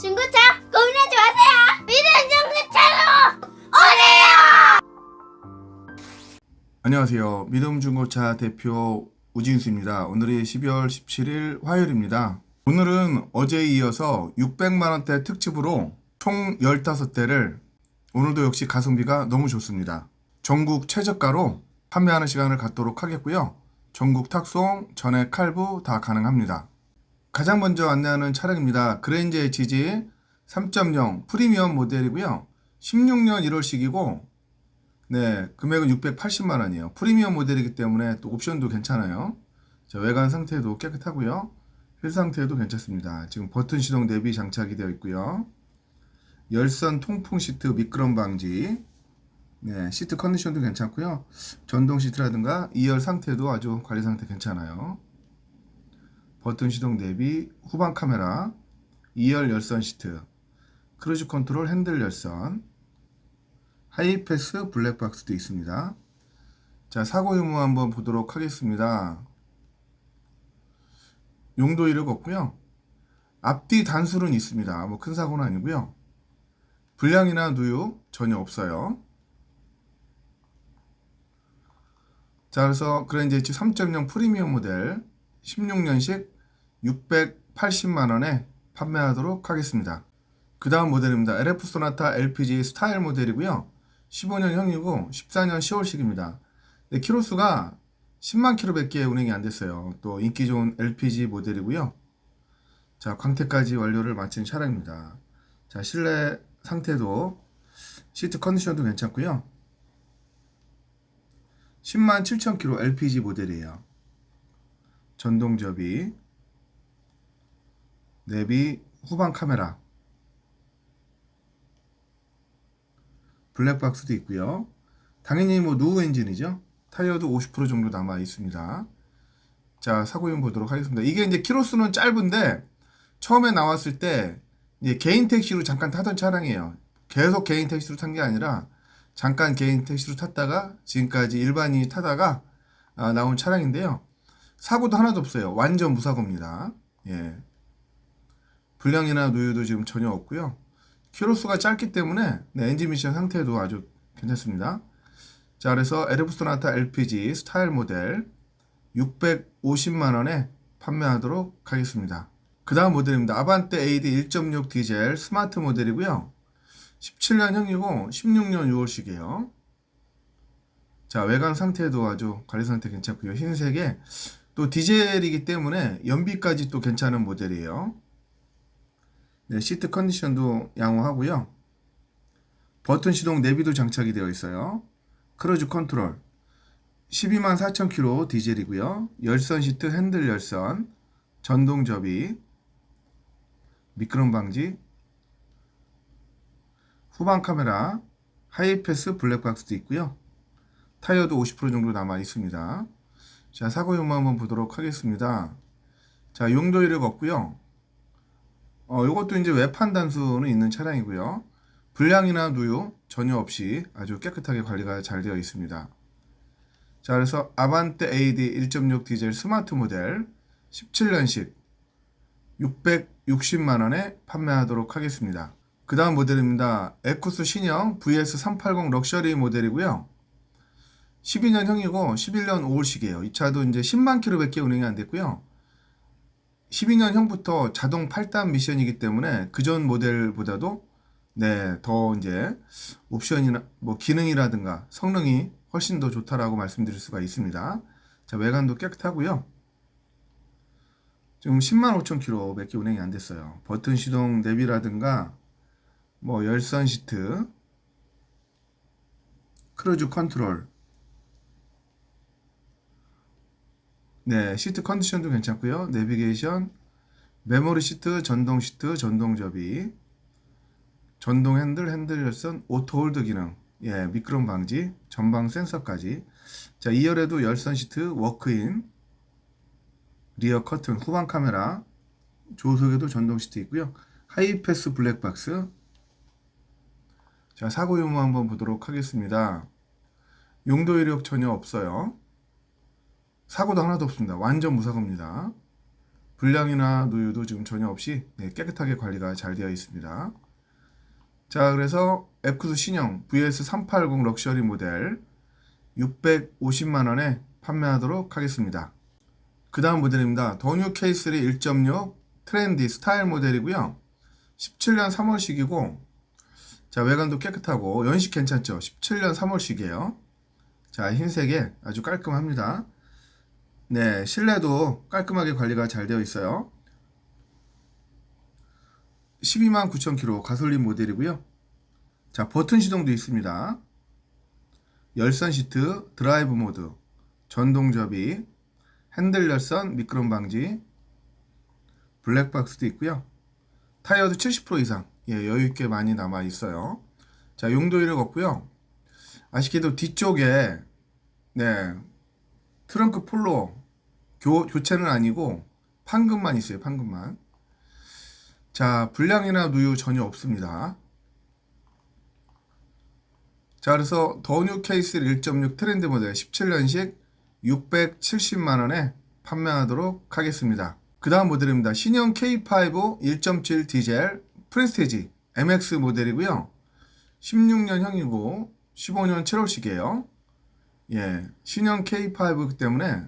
중고차 고민하지 마세요. 믿음 중고차로 오세요. 안녕하세요. 믿음 중고차 대표 우진수입니다. 오늘이 12월 17일 화요일입니다. 오늘은 어제에 이어서 600만원대 특집으로 총 15대를 오늘도 역시 가성비가 너무 좋습니다. 전국 최저가로 판매하는 시간을 갖도록 하겠고요. 전국 탁송, 전액 칼부 다 가능합니다. 가장 먼저 안내하는 차량입니다. 그랜저 HG 3.0 프리미엄 모델이고요. 16년 1월식이고 네, 금액은 680만 원이에요. 프리미엄 모델이기 때문에 또 옵션도 괜찮아요. 자, 외관 상태도 깨끗하고요. 휠 상태도 괜찮습니다. 지금 버튼 시동 내비 장착이 되어 있고요. 열선 통풍 시트 미끄럼 방지. 네, 시트 컨디션도 괜찮고요. 전동 시트라든가 2열 상태도 아주 관리 상태 괜찮아요. 버튼 시동 내비, 후방 카메라, 2열 열선 시트, 크루즈 컨트롤 핸들 열선, 하이패스 블랙박스도 있습니다. 자, 사고 유무 한번 보도록 하겠습니다. 용도 이력 없고요. 앞뒤 단술은 있습니다. 뭐 큰 사고는 아니고요. 불량이나 누유 전혀 없어요. 자, 그래서 그랜저 H 3.0 프리미엄 모델 16년식 680만 원에 판매하도록 하겠습니다. 그 다음 모델입니다. LF 소나타 LPG 스타일 모델이고요. 15년형이고 14년 10월식입니다. 네, 키로수가 10만 킬로밖에 운행이 안 됐어요. 또 인기 좋은 LPG 모델이고요. 자, 광택까지 완료를 마친 차량입니다. 자, 실내 상태도 시트 컨디션도 괜찮고요. 10만 7천 킬로 LPG 모델이에요. 전동 접이, 내비, 후방 카메라, 블랙박스도 있고요. 당연히 뭐 노후 엔진이죠. 타이어도 50% 정도 남아 있습니다. 자, 사고용 보도록 하겠습니다. 이게 이제 키로수는 짧은데 처음에 나왔을 때 개인 택시로 잠깐 타던 차량이에요. 계속 개인 택시로 탄 게 아니라 잠깐 개인 택시로 탔다가 지금까지 일반인이 타다가 아, 나온 차량인데요. 사고도 하나도 없어요. 완전 무사고입니다. 예. 불량이나 누유도 지금 전혀 없고요. 키로수가 짧기 때문에 네, 엔진 미션 상태도 아주 괜찮습니다. 자, 그래서 에르부스나타 LPG 스타일 모델 650만 원에 판매하도록 하겠습니다. 그 다음 모델입니다. 아반떼 AD 1.6 디젤 스마트 모델이고요. 17년형이고 16년 6월식이에요. 자, 외관 상태도 아주 관리 상태 괜찮고요. 흰색에 또 디젤이기 때문에 연비까지 또 괜찮은 모델이에요. 네, 시트 컨디션도 양호하고요. 버튼 시동 내비도 장착이 되어 있어요. 크루즈 컨트롤 12만 4천 킬로 디젤이고요. 열선 시트 핸들 열선, 전동 접이, 미끄럼 방지, 후방 카메라, 하이패스 블랙박스도 있고요. 타이어도 50% 정도 남아 있습니다. 자, 사고 용무 한번 보도록 하겠습니다. 자, 용도 이력 없고요. 어, 이것도 이제 외판 단수는 있는 차량이고요. 불량이나 누유 전혀 없이 아주 깨끗하게 관리가 잘 되어 있습니다. 자, 그래서 아반떼 AD 1.6 디젤 스마트 모델 17년식 660만 원에 판매하도록 하겠습니다. 그 다음 모델입니다. 에쿠스 신형 VS380 럭셔리 모델이고요. 12년형이고 11년 5월식이에요. 이 차도 이제 10만 킬로밖에 운행이 안 됐고요. 12년형부터 자동 8단 미션이기 때문에 그전 모델보다도 네, 더 이제 옵션이나 뭐 기능이라든가 성능이 훨씬 더 좋다라고 말씀드릴 수가 있습니다. 자, 외관도 깨끗하고요. 지금 10만 5천 킬로밖에 운행이 안 됐어요. 버튼 시동 내비라든가 뭐 열선 시트, 크루즈 컨트롤, 네, 시트 컨디션도 괜찮고요. 내비게이션, 메모리 시트, 전동 시트, 전동 접이, 전동 핸들, 핸들 열선, 오토 홀드 기능, 예, 미끄럼 방지, 전방 센서까지. 자, 2열에도 열선 시트, 워크인, 리어 커튼, 후방 카메라, 조수석에도 전동 시트 있고요. 하이패스 블랙박스. 자, 사고 유무 한번 보도록 하겠습니다. 용도 이력 전혀 없어요. 사고도 하나도 없습니다. 완전 무사고입니다. 불량이나 누유도 지금 전혀 없이 네, 깨끗하게 관리가 잘 되어 있습니다. 자, 그래서 에쿠스 신형 VS380 럭셔리 모델 650만 원에 판매하도록 하겠습니다. 그 다음 모델입니다. 더뉴 K3 1.6 트렌디 스타일 모델이고요. 17년 3월식이고 자 외관도 깨끗하고 연식 괜찮죠? 17년 3월식이에요. 자 흰색에 아주 깔끔합니다. 네 실내도 깔끔하게 관리가 잘 되어 있어요. 12만 9천 킬로 가솔린 모델이고요. 자 버튼 시동도 있습니다. 열선 시트, 드라이브 모드, 전동 접이, 핸들 열선, 미끄럼 방지, 블랙박스도 있고요. 타이어도 70% 이상 예, 여유 있게 많이 남아 있어요. 자, 용도 이력 없고요. 아쉽게도 뒤쪽에 네. 트렁크 폴로 교, 교체는 아니고 판금만 있어요. 판금만. 자, 불량이나 누유 전혀 없습니다. 자, 그래서 더뉴 케이스 1.6 트렌드 모델 17년식 670만 원에 판매하도록 하겠습니다. 그 다음 모델입니다. 신형 K5 1.7 디젤 프레스티지 MX 모델이고요. 16년형이고 15년 7월식이에요. 예, 신형 K5 때문에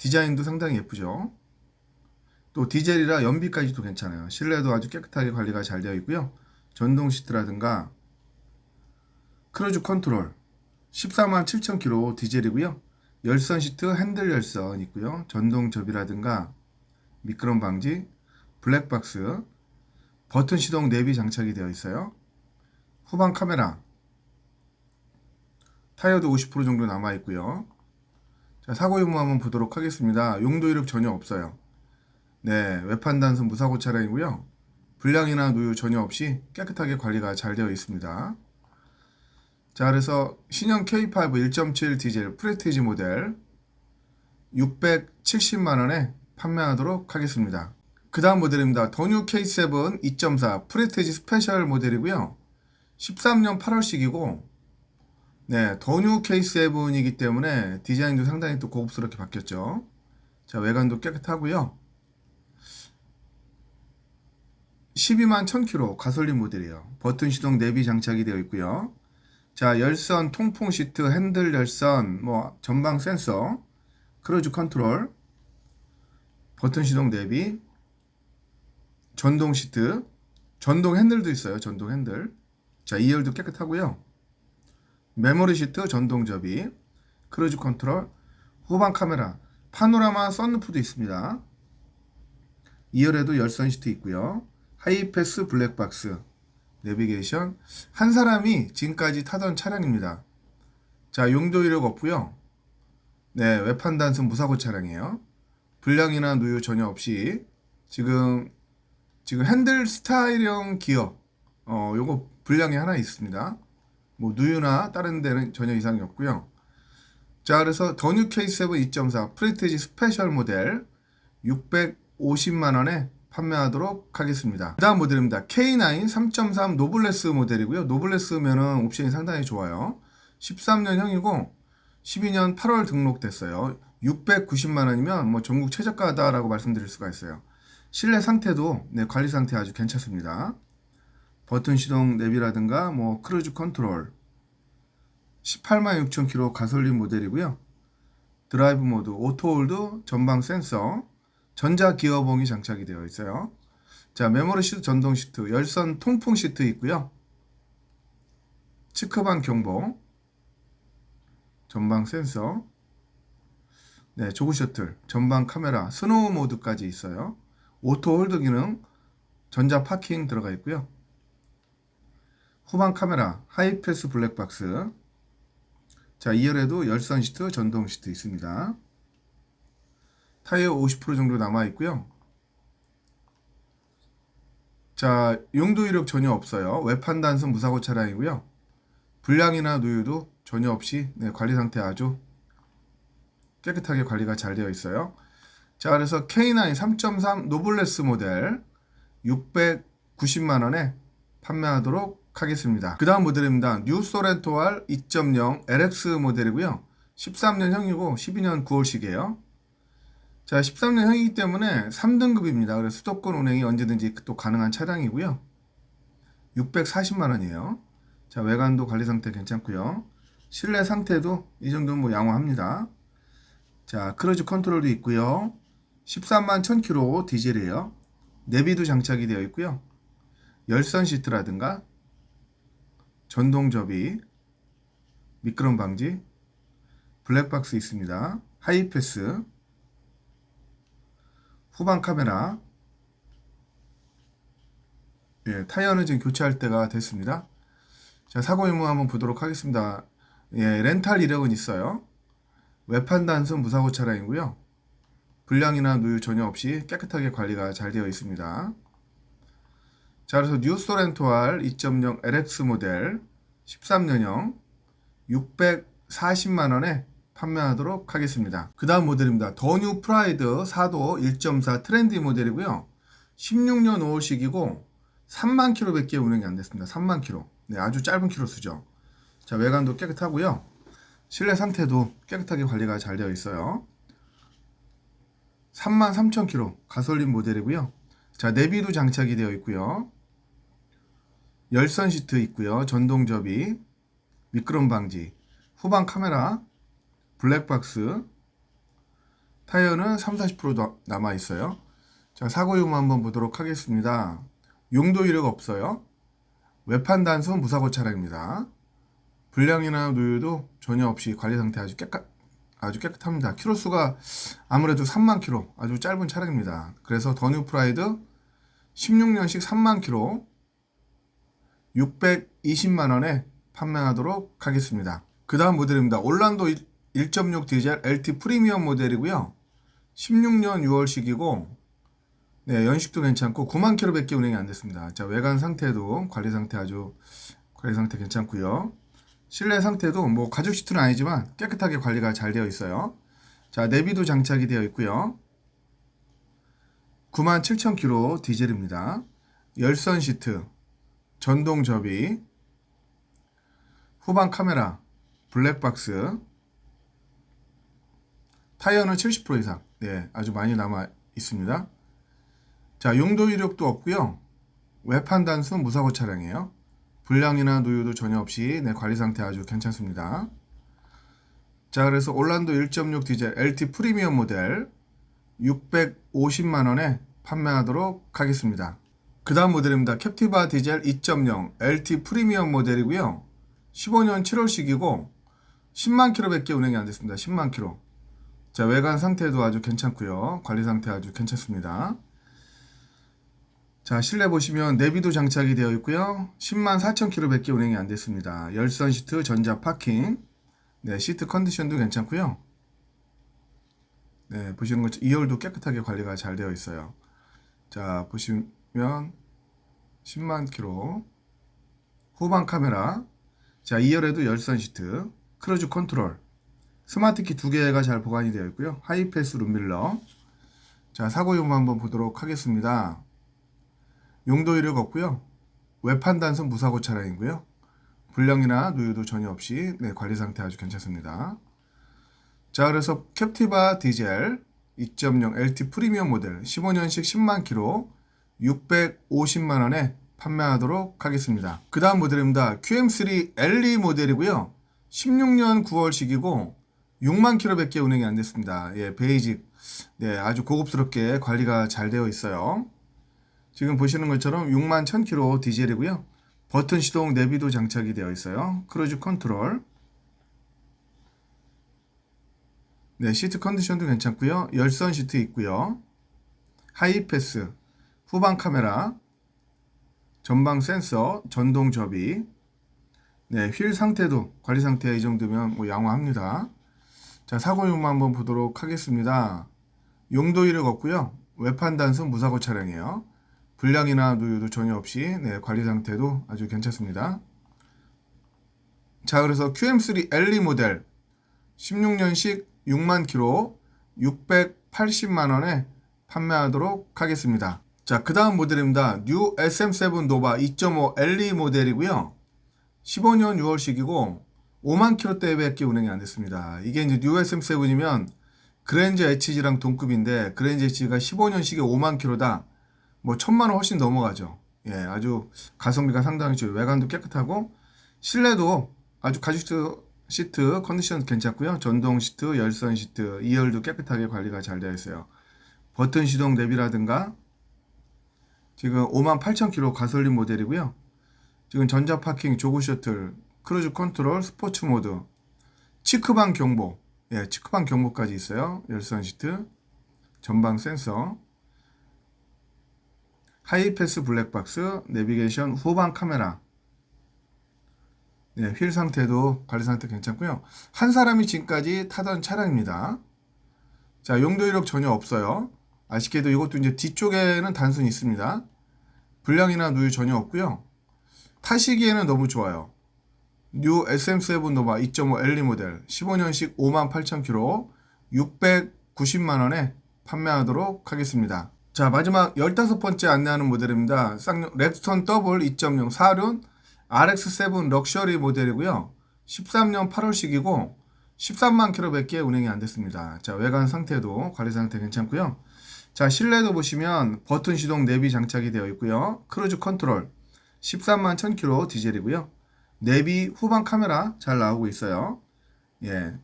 디자인도 상당히 예쁘죠. 또 디젤이라 연비까지도 괜찮아요. 실내도 아주 깨끗하게 관리가 잘 되어 있고요. 전동 시트라든가 크루즈 컨트롤 14만 7천 킬로 디젤이고요. 열선 시트 핸들 열선 있고요. 전동 접이라든가 미끄럼 방지, 블랙박스, 버튼 시동 내비 장착이 되어 있어요. 후방 카메라, 타이어도 50% 정도 남아 있고요. 자, 사고 유무 한번 보도록 하겠습니다. 용도 이력 전혀 없어요. 네, 외판 단순 무사고 차량이고요. 불량이나 누유 전혀 없이 깨끗하게 관리가 잘 되어 있습니다. 자, 그래서 신형 K5 1.7 디젤 프레티지 모델 670만 원에 판매하도록 하겠습니다. 그 다음 모델입니다. 더뉴 K7 2.4 프레티지 스페셜 모델이고요. 13년 8월식이고 네, 더뉴 K7이기 때문에 디자인도 상당히 또 고급스럽게 바뀌었죠. 자, 외관도 깨끗하고요. 12만 1000km 가솔린 모델이에요. 버튼 시동 내비 장착이 되어 있고요. 자, 열선, 통풍 시트, 핸들 열선, 뭐 전방 센서, 크루즈 컨트롤, 버튼 시동 내비, 전동 시트, 전동 핸들도 있어요. 전동 핸들. 자, 2열도 깨끗하고요. 메모리 시트, 전동 접이, 크루즈 컨트롤, 후방 카메라, 파노라마 썬루프도 있습니다. 2열에도 열선 시트 있고요. 하이패스 블랙박스, 내비게이션 한 사람이 지금까지 타던 차량입니다. 자 용도 이력 없고요. 네 외판 단순 무사고 차량이에요. 불량이나 누유 전혀 없이 지금 지금 핸들 스타일형 기어 어 요거 불량이 하나 있습니다. 뭐 누유나 다른 데는 전혀 이상이 없고요. 자 그래서 더뉴 K7 2.4 프레티지 스페셜 모델 650만 원에 판매하도록 하겠습니다. 그 다음 모델입니다. K9 3.3 노블레스 모델이고요. 노블레스면은 옵션이 상당히 좋아요. 13년형이고 12년 8월 등록됐어요. 690만 원이면 뭐 전국 최저가다라고 말씀드릴 수가 있어요. 실내 상태도 네, 관리 상태 아주 괜찮습니다. 버튼 시동 내비라든가 뭐 크루즈 컨트롤 18만 6천 킬로 가솔린 모델이고요. 드라이브 모드, 오토 홀드, 전방 센서, 전자 기어봉이 장착이 되어 있어요. 자, 메모리 시트, 전동 시트, 열선 통풍 시트 있고요. 치크반 경보, 전방 센서, 네, 조그 셔틀, 전방 카메라, 스노우 모드까지 있어요. 오토 홀드 기능, 전자 파킹 들어가 있고요. 후방 카메라, 하이패스 블랙박스. 자, 2열에도 열선 시트, 전동 시트 있습니다. 타이어 50% 정도 남아 있고요. 자, 용도 이력 전혀 없어요. 외판 단순 무사고 차량이고요. 불량이나 누유도 전혀 없이 네, 관리 상태 아주 깨끗하게 관리가 잘 되어 있어요. 자, 그래서 K9 3.3 노블레스 모델 690만 원에 판매하도록 하겠습니다. 그 다음 모델입니다. 뉴 소렌토알 2.0 LX 모델이고요. 13년형이고 12년 9월식이에요. 자, 13년형이기 때문에 3등급입니다. 그래서 수도권 운행이 언제든지 또 가능한 차량이고요. 640만 원이에요. 자, 외관도 관리 상태 괜찮고요. 실내 상태도 이 정도면 뭐 양호합니다. 자, 크루즈 컨트롤도 있고요. 13만 1000km 디젤이에요. 내비도 장착이 되어 있고요. 열선 시트라든가 전동 접이, 미끄럼 방지, 블랙박스 있습니다. 하이패스, 후방 카메라, 예, 타이어는 지금 교체할 때가 됐습니다. 자, 사고 유무 한번 보도록 하겠습니다. 예, 렌탈 이력은 있어요. 외판 단순 무사고 차량이고요. 불량이나 누유 전혀 없이 깨끗하게 관리가 잘 되어 있습니다. 자, 그래서 뉴 소렌토알 2.0 LX 모델 13년형 640만 원에 판매하도록 하겠습니다. 그 다음 모델입니다. 더 뉴 프라이드 4도 1.4 트렌디 모델이고요. 16년 5월식이고 3만 킬로밖에 운행이 안 됐습니다. 3만 킬로. 네, 아주 짧은 킬로 수죠. 자, 외관도 깨끗하고요. 실내 상태도 깨끗하게 관리가 잘 되어 있어요. 3만 3천 킬로 가솔린 모델이고요. 자, 내비도 장착이 되어 있고요. 열선 시트 있고요. 전동 접이, 미끄럼 방지, 후방 카메라, 블랙박스, 타이어는 3, 40% 남아 있어요. 자, 사고 유무 한번 보도록 하겠습니다. 용도 이력 없어요. 외판 단순 무사고 차량입니다. 불량이나 누유도 전혀 없이 관리 상태 아주 깨끗 아주 깨끗합니다. 키로수가 아무래도 3만 킬로 아주 짧은 차량입니다. 그래서 더뉴 프라이드 16년식 3만 킬로 620만 원에 판매하도록 하겠습니다. 그 다음 모델입니다. 올란도 1.6 디젤 LT 프리미엄 모델이고요. 16년 6월식이고 네, 연식도 괜찮고 9만 킬로밖에 운행이 안 됐습니다. 자, 외관 상태도 관리 상태 아주 관리 상태 괜찮고요. 실내 상태도 뭐 가죽 시트는 아니지만 깨끗하게 관리가 잘 되어 있어요. 자, 내비도 장착이 되어 있고요. 9만 7천 킬로 디젤입니다. 열선 시트, 전동 접이, 후방 카메라, 블랙박스, 타이어는 70% 이상, 네, 아주 많이 남아 있습니다. 자, 용도 이력도 없고요. 외판 단순 무사고 차량이에요. 불량이나 누유도 전혀 없이 네, 관리 상태 아주 괜찮습니다. 자, 그래서 올란도 1.6 디젤 LT 프리미엄 모델 650만 원에 판매하도록 하겠습니다. 그 다음 모델입니다. 캡티바 디젤 2.0 LT 프리미엄 모델이고요. 15년 7월식이고 10만 킬로밖에 운행이 안 됐습니다. 10만 킬로. 자, 외관 상태도 아주 괜찮고요. 관리 상태 아주 괜찮습니다. 자, 실내 보시면 내비도 장착이 되어 있고요. 10만 4천 킬로밖에 운행이 안 됐습니다. 열선 시트, 전자 파킹. 네, 시트 컨디션도 괜찮고요. 네, 보시는 것처럼 2열도 깨끗하게 관리가 잘 되어 있어요. 자, 보시면 10만 킬로. 후방 카메라. 자, 2열에도 열선 시트, 크루즈 컨트롤. 스마트키 두 개가 잘 보관이 되어 있고요. 하이패스 룸밀러. 자, 사고 용무 한번 보도록 하겠습니다. 용도 이력 없고요. 외판 단순 무사고 차량이고요. 불량이나 누유도 전혀 없이 네, 관리 상태 아주 괜찮습니다. 자, 그래서 캡티바 디젤 2.0 LT 프리미엄 모델 15년식 10만 킬로 650만 원에 판매하도록 하겠습니다. 그 다음 모델입니다. QM3 LE 모델이고요. 16년 9월식이고 6만 킬로밖에 운행이 안 됐습니다. 예, 베이직. 네, 아주 고급스럽게 관리가 잘 되어 있어요. 지금 보시는 것처럼 6만 1000km 디젤이고요. 버튼 시동 내비도 장착이 되어 있어요. 크루즈 컨트롤. 네, 시트 컨디션도 괜찮고요. 열선 시트 있고요. 하이패스, 후방 카메라, 전방 센서, 전동 접이. 네, 휠 상태도 관리 상태 이 정도면 뭐 양호합니다. 자, 사고 용무 한번 보도록 하겠습니다. 용도 이력 없고요. 외판 단순 무사고 차량이에요. 불량이나 누유도 전혀 없이 네, 관리 상태도 아주 괜찮습니다. 자, 그래서 QM3 LE 모델 16년식 6만 킬로 680만 원에 판매하도록 하겠습니다. 자, 그 다음 모델입니다. 뉴 SM7 노바 2.5 LE 모델이고요. 15년 6월식이고 5만 킬로대밖에 운행이 안 됐습니다. 이게 이제 뉴 SM7이면 그랜저 HG랑 동급인데 그랜저 HG가 15년식에 5만 킬로다. 뭐 천만 원 훨씬 넘어가죠. 예, 아주 가성비가 상당히 좋아요. 외관도 깨끗하고 실내도 아주 가죽 시트 컨디션 괜찮고요. 전동 시트, 열선 시트, 2열도 깨끗하게 관리가 잘 되어 있어요. 버튼 시동 내비라든가 지금 5만 8천 킬로 가솔린 모델이고요. 지금 전자 파킹, 조그 셔틀, 크루즈 컨트롤, 스포츠 모드, 치크방 경보, 예, 치크방 경보까지 있어요. 열선 시트, 전방 센서, 하이패스 블랙박스, 내비게이션, 후방 카메라. 네, 휠 상태도 관리 상태 괜찮고요. 한 사람이 지금까지 타던 차량입니다. 자, 용도 이력 전혀 없어요. 아쉽게도 이것도 이제 뒤쪽에는 단순히 있습니다. 불량이나 누유 전혀 없고요. 타시기에는 너무 좋아요. 뉴 SM7 노바 2.5 LE 모델 15년식 58,000km 690만원에 판매하도록 하겠습니다. 자 마지막 15번째 안내하는 모델입니다. 쌍용 랩스톤 더블 2.0 4륜 RX7 럭셔리 모델이고요. 13년 8월식이고 13만 킬로밖에 운행이 안 됐습니다. 자 외관 상태도 관리 상태 괜찮고요. 자 실내도 보시면 버튼 시동 내비 장착이 되어 있고요. 크루즈 컨트롤 13만 1000km 디젤이고요. 내비 후방 카메라 잘 나오고 있어요. 예.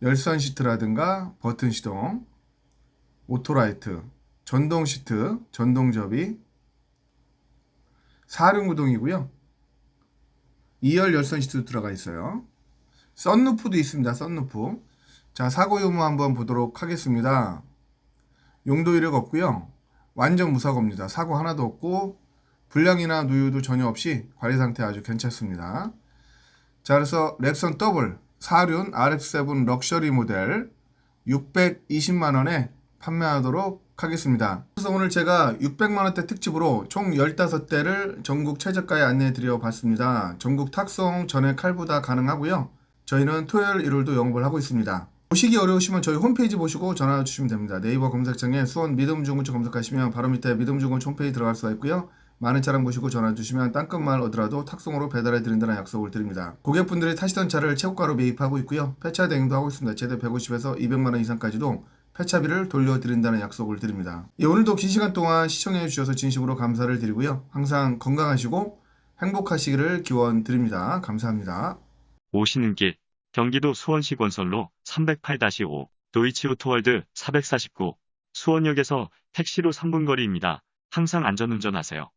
열선 시트라든가 버튼 시동, 오토라이트, 전동 시트, 전동 접이, 사륜 구동이고요. 2열 열선 시트도 들어가 있어요. 썬루프도 있습니다. 썬루프. 자, 사고 유무 한번 보도록 하겠습니다. 용도 이력 없고요. 완전 무사고입니다. 사고 하나도 없고 불량이나 누유도 전혀 없이 관리 상태 아주 괜찮습니다. 자, 그래서 랩선 더블 4륜 RX7 럭셔리 모델 620만 원에 판매하도록 하겠습니다. 그래서 오늘 제가 600만 원대 특집으로 총 15대를 전국 최저가에 안내해 드려 봤습니다. 전국 탁송 전액 할부다 가능하고요. 저희는 토요일 일요일도 영업을 하고 있습니다. 보시기 어려우시면 저희 홈페이지 보시고 전화 주시면 됩니다. 네이버 검색창에 수원 믿음중고차 검색하시면 바로 밑에 믿음중고차 홈페이지 들어갈 수가 있고요. 많은 차량 보시고 전화 주시면 땅끝말 얻으라도 탁송으로 배달해 드린다는 약속을 드립니다. 고객분들이 타시던 차를 최고가로 매입하고 있고요. 폐차 대행도 하고 있습니다. 최대 150에서 200만 원 이상까지도 폐차비를 돌려드린다는 약속을 드립니다. 예, 오늘도 긴 시간 동안 시청해 주셔서 진심으로 감사를 드리고요. 항상 건강하시고 행복하시기를 기원 드립니다. 감사합니다. 오시는 길 경기도 수원시 건설로 308-5 도이치오토월드 449 수원역에서 택시로 3분 거리입니다. 항상 안전운전하세요.